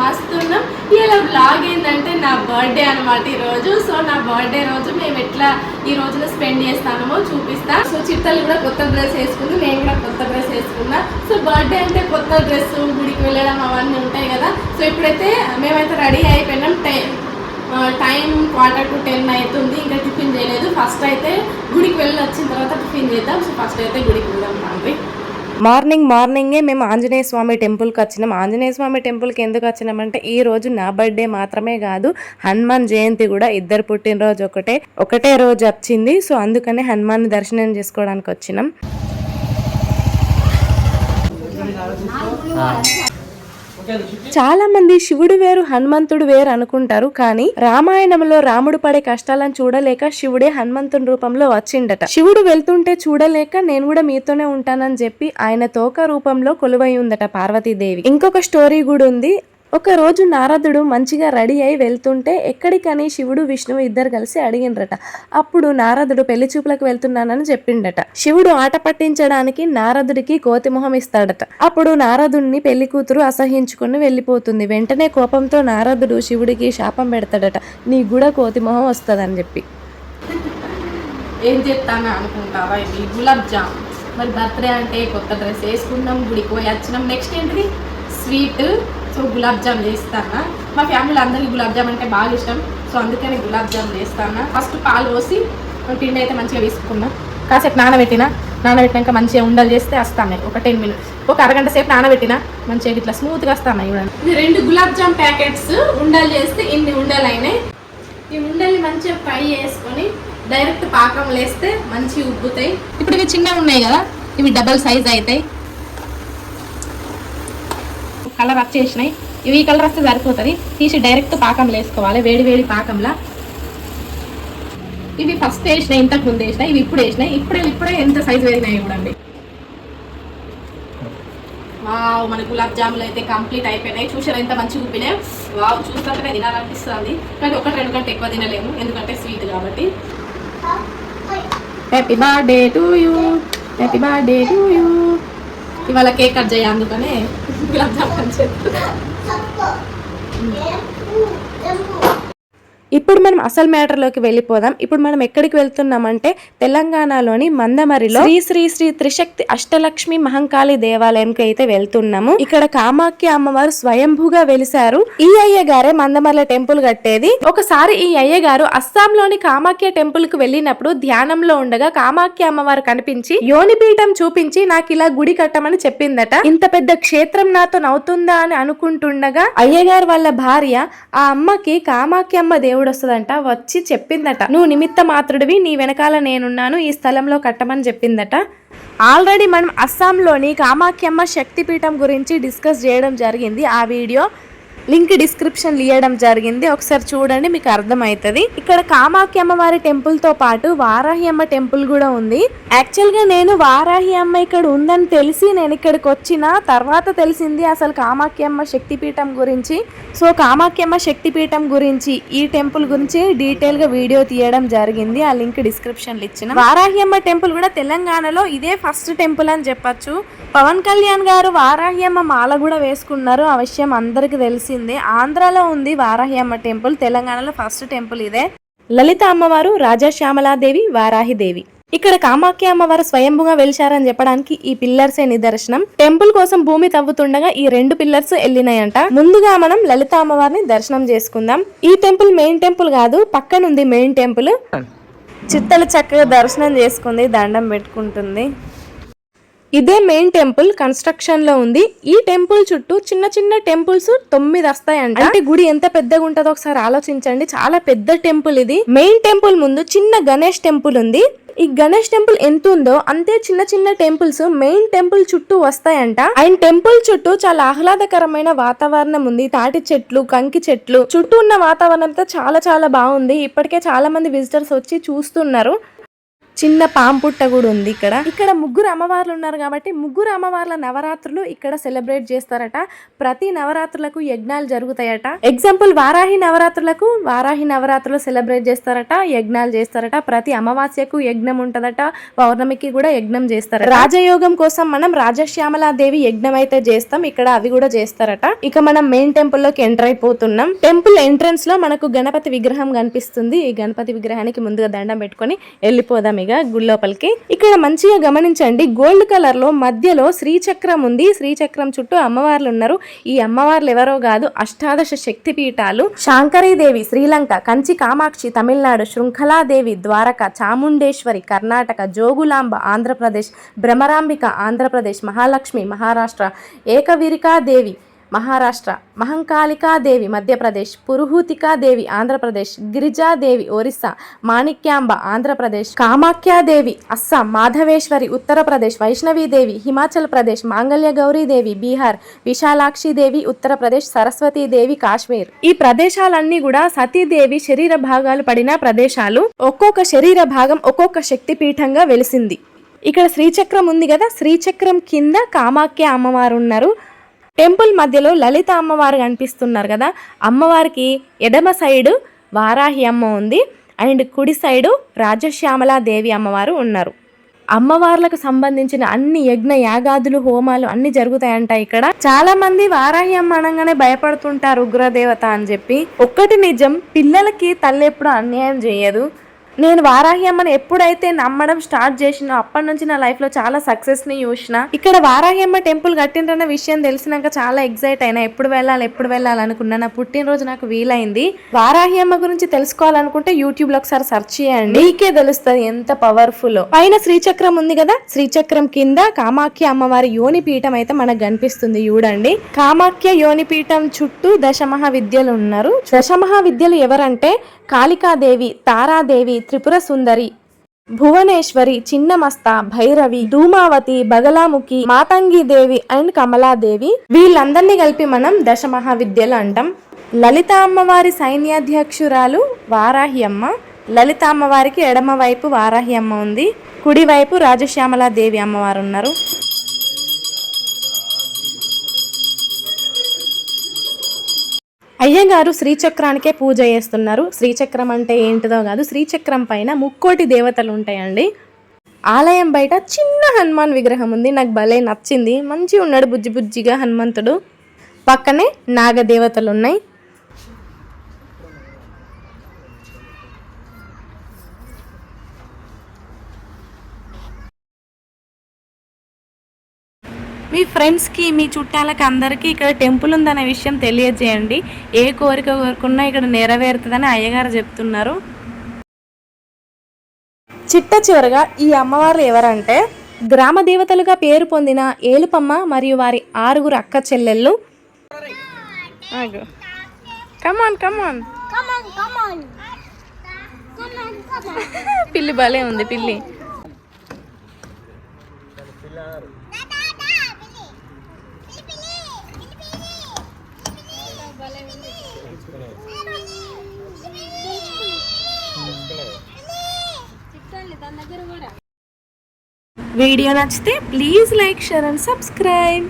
మస్తున్నాం. ఇలా బ్లాగ్ ఏంటంటే నా బర్త్డే అనమాట ఈరోజు. రోజు సో నా బర్త్డే రోజు మేము ఎట్లా ఈ రోజున స్పెండ్ చేస్తామో చూపిస్తా. సో చిట్టలు కూడా కొత్త డ్రెస్ వేసుకుంది. నేను కూడా కొత్త డ్రెస్ వేసుకున్నా. సో బర్త్డే అంటే కొత్త డ్రెస్ గుడికి వెళ్ళడం అవన్నీ ఉంటాయి కదా. సో ఇప్పుడైతే మేమైతే రెడీ అయిపోయినాం. Time time quarter to ten అవుతుంది ఇంకా టిఫిన్ చేయలేదు. ఫస్ట్ అయితే గుడికి వెళ్ళి వచ్చిన తర్వాత టిఫిన్ చేద్దాం. సో ఫస్ట్ అయితే గుడికి వెళ్దాం తండ్రి మార్నింగ్ మార్నింగే మేము ఆంజనేయ స్వామి టెంపుల్కి వచ్చినాం. ఆంజనేయ స్వామి టెంపుల్కి ఎందుకు వచ్చినామంటే ఈ రోజు నా బర్త్డే మాత్రమే కాదు హనుమాన్ జయంతి కూడా ఇద్దరు పుట్టినరోజు ఒకటే ఒకటే రోజు వచ్చింది. సో అందుకనే హనుమాన్ దర్శనం చేసుకోవడానికి వచ్చినాం. చాలా మంది శివుడు వేరు హనుమంతుడు వేరు అనుకుంటారు కానీ రామాయణంలో రాముడు పడే కష్టాలను చూడలేక శివుడే హనుమంతుని రూపంలో వచ్చిండట. శివుడు వెళ్తుంటే చూడలేక నేను కూడా మీతోనే ఉంటానని చెప్పి ఆయన తోక రూపంలో కొలువై ఉందట పార్వతీదేవి. ఇంకొక స్టోరీ కూడా ఉంది. ఒకరోజు నారదుడు మంచిగా రెడీ అయి వెళ్తుంటే ఎక్కడికని శివుడు విష్ణువు ఇద్దరు కలిసి అడిగినరట అప్పుడు నారదుడు పెళ్ళి చూపులకు వెళ్తున్నానని చెప్పిండట. శివుడు ఆట పట్టించడానికి నారదుడికి కోతి మొహం ఇస్తాడట. అప్పుడు నారదుడిని పెళ్ళి కూతురు అసహించుకుని వెళ్ళిపోతుంది. వెంటనే కోపంతో నారదుడు శివుడికి శాపం పెడతాడట. నీ కూడా కోతి మొహం వస్తుందని చెప్పి. ఏం చెప్తాను అనుకుంటావా? ఇది గులాబ్ జామ్. మరి బర్త్డే అంటే కొత్త డ్రెస్ వేసుకున్నాం గుడికి పోయి వచ్చినాం నెక్స్ట్ ఏంటిది? స్వీట్ సో గులాబ్ జామ్ చేస్తాను? మా ఫ్యామిలీలో అందరికీ గులాబ్ జామ్ అంటే బాగా ఇష్టం. సో అందుకని గులాబ్ జామ్ చేస్తాను? ఫస్ట్ పాలు పోసి పిండి అయితే మంచిగా వేసుకున్నా. కాసేపు నానబెట్టిన? నానబెట్టినాక మంచిగా ఉండలు చేస్తే వస్తాయి ఒక టెన్ మినిట్స్. ఒక అరగంట సేపు నానబెట్టిన? మంచిగా ఇట్లా స్మూత్గా వస్తాయి చూడండి. ఇది రెండు గులాబ్ జామ్ ప్యాకెట్స్. ఉండలు చేస్తే ఇన్ని ఉండలు అయినాయి. ఈ ఉండల్ని మంచిగా ఫ్రై చేసుకొని డైరెక్ట్ పాకం వేస్తే మంచిగా ఉబ్బుతాయి. ఇప్పుడు ఇవి చిన్నగా ఉన్నాయి కదా? ఇవి డబల్ సైజ్ అవుతాయి. కలర్ వచ్చేసినాయి ఇవి ఈ కలర్ వస్తే సరిపోతుంది. తీసి డైరెక్ట్ పాకంలో వేసుకోవాలి. వేడి వేడి పాకంలో. ఇవి ఫస్ట్ వేసినాయి ఇంతకు ముందు వేసినాయి ఇవి ఇప్పుడు వేసినాయి ఇప్పుడే ఇప్పుడే ఎంత సైజు పెరిగినాయి చూడండి. వావ్ మన గులాబ్ జాములు అయితే కంప్లీట్ అయిపోయినాయి. చూసారా ఎంత మంచిగా ఉప్పినాయి? వావ్ చూస్తుంటే తినాలనిపిస్తుంది. కానీ ఒకటి రెండు గంటలు ఎక్కువ తినలేము. ఎందుకంటే స్వీట్ కాబట్టి. Happy birthday to you happy birthday to you ఇవాళ కేక్ కట్ చేయ అందుకనే గులాబ్ జామ్ చేస్తా ఇప్పుడు మనం అసలు మ్యాటర్లోకి వెళ్ళిపోదాం. ఇప్పుడు మనం ఎక్కడికి వెళ్తున్నామంటే తెలంగాణలోని మందమరిలో శ్రీ శ్రీ శ్రీ త్రిశక్తి అష్టలక్ష్మి మహంకాళి దేవాలయంకి అయితే వెళ్తున్నాము. ఇక్కడ కామాఖ్య అమ్మవారు స్వయంభూగా వెలిసారు ఈ అయ్య గారే మందమర్ల టెంపుల్ కట్టేది. ఒకసారి ఈ అయ్య గారు అస్సాంలోని కామాఖ్య టెంపుల్కు వెళ్ళినప్పుడు ధ్యానంలో ఉండగా కామాఖ్య అమ్మవారు కనిపించి యోనిపీఠం చూపించి నాకు ఇలా గుడి కట్టమని చెప్పిందట. ఇంత పెద్ద క్షేత్రం నాతో నవ్వుతుందా? అని అనుకుంటుండగా అయ్యగారు వాళ్ళ భార్య ఆ అమ్మకి కామాఖ్యమ్మ దేవుడు వస్తుందంట వచ్చి చెప్పిందట. నువ్వు నిమిత్త మాత్రుడివి నీ వెనకాల నేనున్నాను ఈ స్థలంలో కట్టమని చెప్పిందట. ఆల్రెడీ మనం అస్సాంలోని కామాఖ్యమ్మ శక్తిపీఠం గురించి డిస్కస్ చేయడం జరిగింది. ఆ వీడియో లింక్ డిస్క్రిప్షన్ ఇవ్వడం జరిగింది. ఒకసారి చూడండి మీకు అర్థమవుతుంది. ఇక్కడ కామాఖ్య అమ్మవారి టెంపుల్తో పాటు వారాహి అమ్మ టెంపుల్ కూడా ఉంది. యాక్చువల్గా నేను వారాహి అమ్మ ఇక్కడ ఉందని తెలిసి నేను ఇక్కడికి వచ్చిన తర్వాత తెలిసింది అసలు కామాఖ్య అమ్మ శక్తిపీఠం గురించి. సో కామాఖ్యమ్మ శక్తిపీఠం గురించి ఈ టెంపుల్ గురించి డీటెయిల్గా వీడియో తీయడం జరిగింది. ఆ లింక్ డిస్క్రిప్షన్లు ఇచ్చిన. వారాహి అమ్మ టెంపుల్ కూడా తెలంగాణలో ఇదే ఫస్ట్ టెంపుల్ అని చెప్పచ్చు. పవన్ కళ్యాణ్ గారు వారాహి అమ్మ మాల కూడా వేసుకున్నారు. ఆ విషయం అందరికి తెలిసింది. ఆంధ్రాలో ఉంది వారాహి అమ్మ టెంపుల్ తెలంగాణలో ఫస్ట్ టెంపుల్ ఇదే. లలిత అమ్మవారు రాజా శ్యామలాదేవి వారాహిదేవి ఇక్కడ కామాఖ్య అమ్మవారు స్వయంభుగా వెలిశారని చెప్పడానికి ఈ పిల్లర్సే నిదర్శనం. టెంపుల్ కోసం భూమి తవ్వుతుండగా ఈ రెండు పిల్లర్స్ వెళ్ళినాయంట ముందుగా మనం లలిత అమ్మవారిని దర్శనం చేసుకుందాం. ఈ టెంపుల్ మెయిన్ టెంపుల్ కాదు పక్కనుంది మెయిన్ టెంపుల్. చిత్తలు చక్కగా దర్శనం చేసుకుంది దండం పెట్టుకుంటుంది. ఇదే మెయిన్ టెంపుల్ కన్స్ట్రక్షన్లో ఉంది. ఈ టెంపుల్ చుట్టూ చిన్న చిన్న టెంపుల్స్ తొమ్మిది వస్తాయంట. అంటే గుడి ఎంత పెద్దగా ఉంటుందో ఒకసారి ఆలోచించండి. చాలా పెద్ద టెంపుల్ ఇది. మెయిన్ టెంపుల్ ముందు చిన్న గణేష్ టెంపుల్ ఉంది. ఈ గణేష్ టెంపుల్ ఎంత ఉందో అంతే చిన్న చిన్న టెంపుల్స్ మెయిన్ టెంపుల్ చుట్టూ వస్తాయంట. అండ్ టెంపుల్ చుట్టూ చాలా ఆహ్లాదకరమైన వాతావరణం ఉంది. తాటి చెట్లు కంకి చెట్లు చుట్టూ ఉన్న వాతావరణం అంతా చాలా చాలా బాగుంది. ఇప్పటికే చాలా మంది విజిటర్స్ వచ్చి చూస్తున్నారు. చిన్న పాంపుట్ట కూడా ఉంది ఇక్కడ. ఇక్కడ ముగ్గురు అమ్మవార్లు ఉన్నారు కాబట్టి ముగ్గురు అమ్మవార్ల నవరాత్రులు ఇక్కడ సెలబ్రేట్ చేస్తారట. ప్రతి నవరాత్రులకు యజ్ఞాలు జరుగుతాయట. ఎగ్జాంపుల్ వారాహి నవరాత్రులకు వారాహి నవరాత్రులు సెలబ్రేట్ చేస్తారట యజ్ఞాలు చేస్తారట. ప్రతి అమావాస్యకు యజ్ఞం ఉంటదట పౌర్ణమికి కూడా యజ్ఞం చేస్తారు రాజయోగం కోసం మనం రాజశ్యామలాదేవి యజ్ఞం అయితే చేస్తాం ఇక్కడ అవి కూడా చేస్తారట. ఇక మనం మెయిన్ టెంపుల్లోకి ఎంటర్ అయిపోతున్నాం. టెంపుల్ ఎంట్రన్స్లో మనకు గణపతి విగ్రహం కనిపిస్తుంది. ఈ గణపతి విగ్రహానికి ముందుగా దండం పెట్టుకొని వెళ్ళిపోదాం ఇక గుళ్ళోపలికి. ఇక్కడ మంచిగా గమనించండి గోల్డ్ కలర్లో మధ్యలో శ్రీచక్రం ఉంది. శ్రీచక్రం చుట్టూ అమ్మవార్లు ఉన్నారు ఈ అమ్మవార్లు ఎవరో కాదు అష్టాదశ శక్తి పీఠాలు శాంకరీదేవి శ్రీలంక కంచి కామాక్షి తమిళనాడు శృంఖలాదేవి ద్వారక చాముండేశ్వరి కర్ణాటక జోగులాంబ ఆంధ్రప్రదేశ్ భ్రమరాంబిక ఆంధ్రప్రదేశ్ మహాలక్ష్మి మహారాష్ట్ర ఏకవిరికాదేవి మహారాష్ట్ర మహంకాళికాదేవి మధ్యప్రదేశ్ పురుహూతికాదేవి ఆంధ్రప్రదేశ్ గిరిజాదేవి ఒరిస్సా మాణిక్యాంబ ఆంధ్రప్రదేశ్ కామాఖ్యాదేవి అస్సాం మాధవేశ్వరి ఉత్తరప్రదేశ్ వైష్ణవీదేవి హిమాచల్ ప్రదేశ్ మాంగళ్య గౌరీదేవి బీహార్ విశాలాక్షిదేవి ఉత్తరప్రదేశ్ సరస్వతీదేవి కాశ్మీర్. ఈ ప్రదేశాలన్నీ కూడా సతీదేవి శరీర భాగాలు పడిన ప్రదేశాలు. ఒక్కొక్క శరీర భాగం ఒక్కొక్క శక్తిపీఠంగా వెలిసింది. ఇక్కడ శ్రీచక్రం ఉంది కదా శ్రీచక్రం కింద కామాఖ్య అమ్మవారు ఉన్నారు. టెంపుల్ మధ్యలో లలిత అమ్మవారు కనిపిస్తున్నారు కదా అమ్మవారికి ఎడమ సైడు వారాహి అమ్మ ఉంది అండ్ కుడి సైడు రాజశ్యామల దేవి అమ్మవారు ఉన్నారు. అమ్మవార్లకు సంబంధించిన అన్ని యజ్ఞ యాగాదులు హోమాలు అన్ని జరుగుతాయంట ఇక్కడ. చాలా మంది వారాహి అమ్మ అనగానే భయపడుతుంటారు ఉగ్రదేవత అని చెప్పి. ఒక్కటి నిజం పిల్లలకి తల్లి ఎప్పుడు అన్యాయం చేయదు. నేను వారాహి అమ్మని ఎప్పుడైతే నమ్మడం స్టార్ట్ చేసినో అప్పటి నుంచి నా లైఫ్లో చాలా సక్సెస్ని చూసిన ఇక్కడ వారాహి అమ్మ టెంపుల్ కట్టిండ్రన్న విషయం తెలిసినాక చాలా ఎగ్జైట్ అయినా ఎప్పుడు వెళ్ళాలి ఎప్పుడు వెళ్ళాలి అనుకున్నా నా పుట్టినరోజు నాకు వీలైంది. వారాహి అమ్మ గురించి తెలుసుకోవాలనుకుంటే యూట్యూబ్లో ఒకసారి సెర్చ్ చేయండి. మీకే తెలుస్తుంది ఎంత పవర్ఫుల్ పైన శ్రీచక్రం ఉంది కదా శ్రీచక్రం కింద కామాఖ్య అమ్మవారి యోని పీఠం అయితే మనకు కనిపిస్తుంది చూడండి. కామాఖ్య యోని పీఠం చుట్టూ దశమహా విద్యలు ఉన్నారు. దశమహా విద్యలు ఎవరంటే కాళికాదేవి తారాదేవి త్రిపుర సుందరి భువనేశ్వరి చిన్నమస్త భైరవి ధూమావతి బగలాముఖి మాతంగి దేవి అండ్ కమలాదేవి. వీళ్ళందరినీ కలిపి మనం దశ మహావిద్యలు అంటాం. లలిత అమ్మవారి సైన్యాధ్యక్షురాలు వారాహి అమ్మ. లలిత అమ్మవారికి ఎడమ వైపు వారాహి అమ్మ ఉంది. కుడివైపు రాజశ్యామల దేవి అమ్మవారు ఉన్నారు అయ్యగారు శ్రీచక్రానికే పూజ చేస్తున్నారు. శ్రీచక్రం అంటే ఏంటిదో కాదు శ్రీచక్రం పైన ముక్కోటి దేవతలు ఉంటాయండి. ఆలయం బయట చిన్న హనుమాన్ విగ్రహం ఉంది. నాకు భలే నచ్చింది. మంచిగా ఉన్నాడు బుజ్జి బుజ్జిగా హనుమంతుడు. పక్కనే నాగదేవతలు ఉన్నాయి మీ ఫ్రెండ్స్కి మీ చుట్టాలకి అందరికీ ఇక్కడ టెంపుల్ ఉందనే విషయం తెలియజేయండి. ఏ కోరిక కోరుకున్నా ఇక్కడ నెరవేరుతుందని అయ్యగారు చెప్తున్నారు. చిట్ట చివరగా ఈ అమ్మవారు ఎవరంటే గ్రామ దేవతలుగా పేరు పొందిన ఏలుపమ్మ మరియు వారి ఆరుగురు అక్క చెల్లెళ్ళు. కమాన్ కమాన్. పిల్లి భలే ఉంది పిల్లి. వీడియో నచ్చితే please like share and subscribe.